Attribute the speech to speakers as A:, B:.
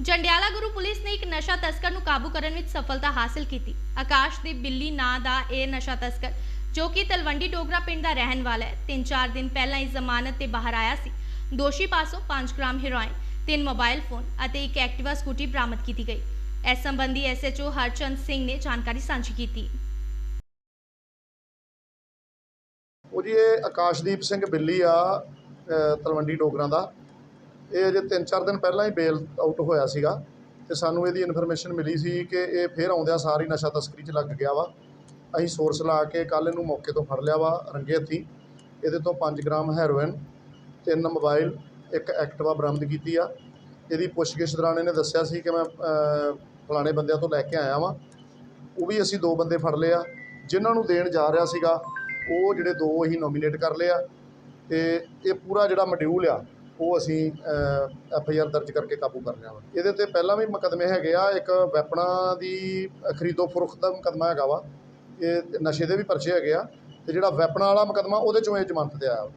A: Jandiala Guru police ਨੇ ਇੱਕ ਨਸ਼ਾ ਤਸਕਰ ਨੂੰ ਕਾਬੂ ਕਰਨ ਵਿੱਚ ਸਫਲਤਾ ਹਾਸਲ ਕੀਤੀ। ਆਕਾਸ਼ਦੀਪ ਬਿੱਲੀ ਨਾਂ ਦਾ ਇਹ ਨਸ਼ਾ ਤਸਕਰ, ਜੋ ਕਿ ਤਲਵੰਡੀ ਡੋਗਰਾ ਪਿੰਡ ਦਾ ਰਹਿਣ ਵਾਲਾ ਹੈ 3-4 ਦਿਨ ਪਹਿਲਾਂ ਹੀ ਜ਼ਮਾਨਤ ਤੇ ਬਾਹਰ ਆਇਆ ਸੀ। ਦੋਸ਼ੀ ਪਾਸੋਂ 5 ਗ੍ਰਾਮ ਹੈਰੋਇਨ, ਤਿੰਨ ਮੋਬਾਈਲ ਫੋਨ ਅਤੇ ਇੱਕ ਐਕਟਿਵਾ ਸਕੂਟੀ ਬਰਾਮਦ ਕੀਤੀ ਗਈ। ਇਸ ਸੰਬੰਧੀ ਐਸਐਚਓ ਹਰਚੰਦ ਸਿੰਘ ਨੇ ਜਾਣਕਾਰੀ ਸਾਂਝੀ ਕੀਤੀ।
B: ਉਹ ਜੀ, ਇਹ ਆਕਾਸ਼ਦੀਪ ਸਿੰਘ ਬਿੱਲੀ ਆ ਤਲਵੰਡੀ ਡੋਗਰਾਂ ਦਾ। ਇਹ ਅਜੇ 3-4 ਦਿਨ ਪਹਿਲਾਂ ਹੀ ਬੇਲ ਆਊਟ ਹੋਇਆ ਸੀਗਾ ਤੇ ਸਾਨੂੰ ਇਹਦੀ ਇਨਫੋਰਮੇਸ਼ਨ ਮਿਲੀ ਸੀ ਕਿ ਇਹ ਫੇਰ ਆਉਂਦਿਆਂ ਸਾਰੀ ਨਸ਼ਾ ਤਸਕਰੀ 'ਚ ਲੱਗ ਗਿਆ ਵਾ। ਅਸੀਂ ਸੋਰਸ ਲਾ ਕੇ ਕੱਲ ਇਹਨੂੰ ਮੌਕੇ ਤੋਂ ਫੜ ਲਿਆ ਵਾ, ਰੰਗੇ ਹੱਥੀ। ਇਹਦੇ ਤੋਂ 5 ਗ੍ਰਾਮ ਹੈਰੋਇਨ, ਤਿੰਨ ਮੋਬਾਈਲ, ਇੱਕ ਐਕਟਿਵਾ ਬਰਾਮਦ ਕੀਤੀ ਆ। ਇਹਦੀ ਪੁੱਛਗਿੱਛ ਦੌਰਾਨ ਇਹਨੇ ਦੱਸਿਆ ਸੀ ਕਿ ਮੈਂ ਫਲਾਣੇ ਬੰਦਿਆਂ ਤੋਂ ਲੈ ਕੇ ਆਇਆ ਵਾਂ। ਉਹ ਵੀ ਅਸੀਂ ਦੋ ਬੰਦੇ ਫੜ ਲਏ ਆ। ਜਿਨ੍ਹਾਂ ਨੂੰ ਦੇਣ ਜਾ ਰਿਹਾ ਸੀਗਾ, ਉਹ ਜਿਹੜੇ ਦੋ ਅਸੀਂ ਨੋਮੀਨੇਟ ਕਰ ਲਏ ਆ। ਤੇ ਇਹ ਪੂਰਾ ਜਿਹੜਾ ਮੋਡਿਊਲ ਆ ਉਹ ਅਸੀਂ ਐਫ ਆਈ ਆਰ ਦਰਜ ਕਰਕੇ ਕਾਬੂ ਕਰ ਲਿਆ ਵਾ। ਇਹਦੇ ਤੇ ਪਹਿਲਾਂ ਵੀ ਮੁਕੱਦਮੇ ਹੈਗੇ ਆ, ਇੱਕ ਵੈਪਨਾਂ ਦੀ ਖਰੀਦੋ ਫਰੋਖਤ ਦਾ ਮੁਕੱਦਮਾ ਹੈਗਾ ਵਾ। ਇਹ ਨਸ਼ੇ ਦੇ ਵੀ ਪਰਚੇ ਹੈਗੇ ਆ, ਤੇ ਜਿਹੜਾ ਵੈਪਨਾਂ ਵਾਲਾ ਮੁਕੱਦਮਾ ਉਹਦੇ ਚੋਂ ਇਹ ਜ਼ਮਾਨਤ ਤੇ ਆਇਆ ਵਾ।